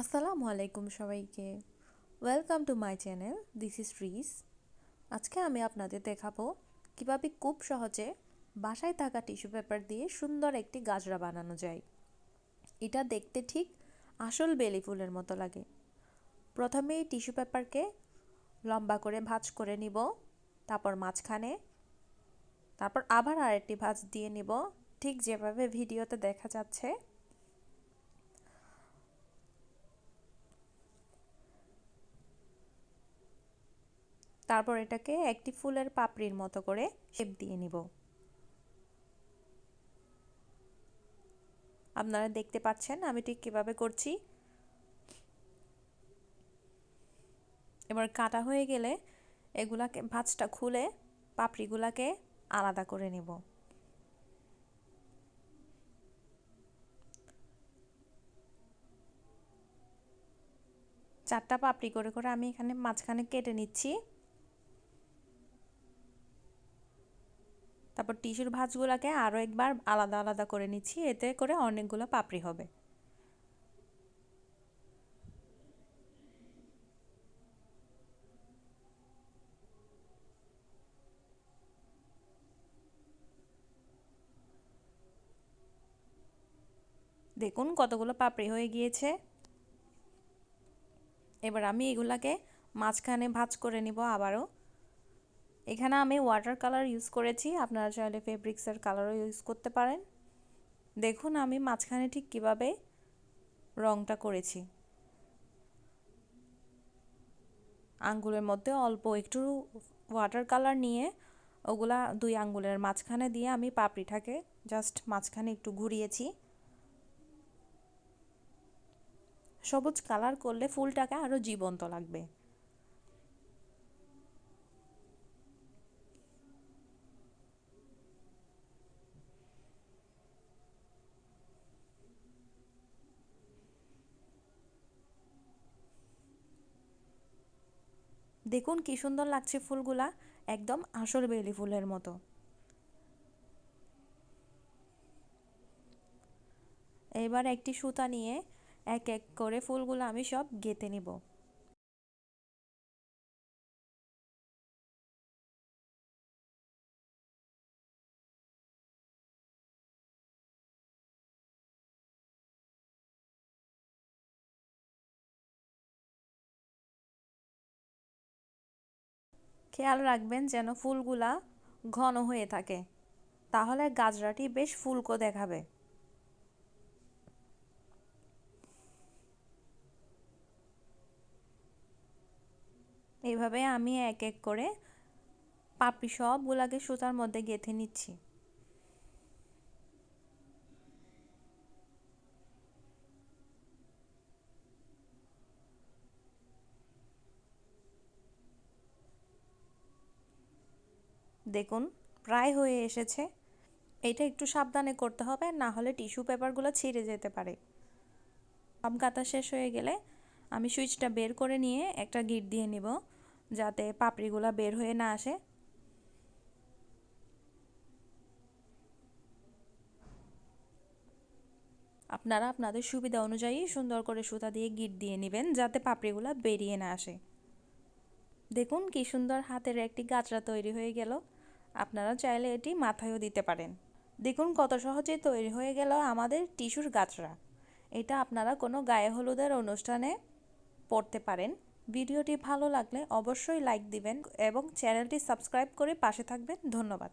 আসসালামু আলাইকুম সবাইকে। Welcome to my channel this is রিস আজকে আমি আপনাদের দেখাবো কীভাবে খুব সহজে বাসায় থাকা টিস্যু পেপার দিয়ে সুন্দর একটি গাজরা বানানো যায়। এটা দেখতে ঠিক আসল বেলি ফুলের মতো লাগে। প্রথমে এই টিস্যু পেপারকে লম্বা করে ভাঁজ করে নিব, তারপর মাঝখানে, তারপর আবার আরেকটি ভাঁজ দিয়ে নিব। ঠিক যেভাবে ভিডিওতে দেখা যাচ্ছে তারপর এটাকে একটি ফুলের পাপড়ির মতো করে শেপ দিয়ে নিব। আপনারা দেখতে পাচ্ছেন আমি ঠিক কীভাবে করছি। এবার কাটা হয়ে গেলে এগুলাকে ভাঁজটা খুলে পাপড়িগুলাকে আলাদা করে নেব। চারটা পাপড়ি করে করে আমি এখানে মাঝখানে কেটে নিচ্ছি। তারপর টিস্যুর ভাঁজগুলোকে আরও একবার আলাদা আলাদা করে নিচ্ছি, এতে করে অনেকগুলো পাপড়ি হবে। দেখুন কতগুলো পাপড়ি হয়ে গিয়েছে। এবার আমি এগুলাকে মাঝখানে ভাজ করে নিব আবারও। এখানে আমি ওয়াটার কালার ইউজ করেছি। আপনারা চাইলে ফেব্রিক্সের কালারও ইউজ করতে পারেন। দেখুন আমি মাঝখানে ঠিক কীভাবে রংটা করেছি। আঙ্গুলের মধ্যে অল্প একটু ওয়াটার কালার নিয়ে ওগুলা দুই আঙ্গুলের মাঝখানে দিয়ে আমি পাপড়িটাকে জাস্ট মাঝখানে একটু ঘুরিয়েছি। সবুজ কালার করলে ফুলটাকে আরও জীবন্ত লাগবে। দেখুন কি সুন্দর লাগছে ফুলগুলা, একদম আসল বেলি ফুলের মতো। এবার একটি সুতা নিয়ে এক এক করে ফুলগুলো আমি সব গেঁথে নিব। খেয়াল রাখবেন যেন ফুলগুলা ঘন হয়ে থাকে। তাহলে গাজরাটি বেশ ফুলকো দেখাবে। এইভাবে আমি এক এক করে পাপড়ি সবগুলাকে সুতার মধ্যে গেঁথে নিচ্ছি। দেখুন, প্রায় হয়ে এসেছে। এটা একটু সাবধানে করতে হবে, না হলে টিস্যু পেপারগুলো ছিঁড়ে যেতে পারে। আম কাটা শেষ হয়ে গেলে আমি সুইচটা বের করে নিয়ে একটা গিট দিয়ে নিব, যাতে পাপড়িগুলো বের হয়ে না আসে। আপনারা আপনাদের সুবিধা অনুযায়ী সুন্দর করে সুতা দিয়ে গিট দিয়ে নেবেন, যাতে পাপড়িগুলো বেরিয়ে না আসে। দেখুন কি সুন্দর হাতের একটি গাছরা তৈরি হয়ে গেল। আপনারা চাইলে এটি মাথায়ও দিতে পারেন। দেখুন কত সহজে তৈরি হয়ে গেল আমাদের টিস্যুর গাছরা। এটা আপনারা কোনো গায়ে হলুদের অনুষ্ঠানে পড়তে পারেন। ভিডিওটি ভালো লাগলে অবশ্যই লাইক দিবেন এবং চ্যানেলটি সাবস্ক্রাইব করে পাশে থাকবেন। ধন্যবাদ।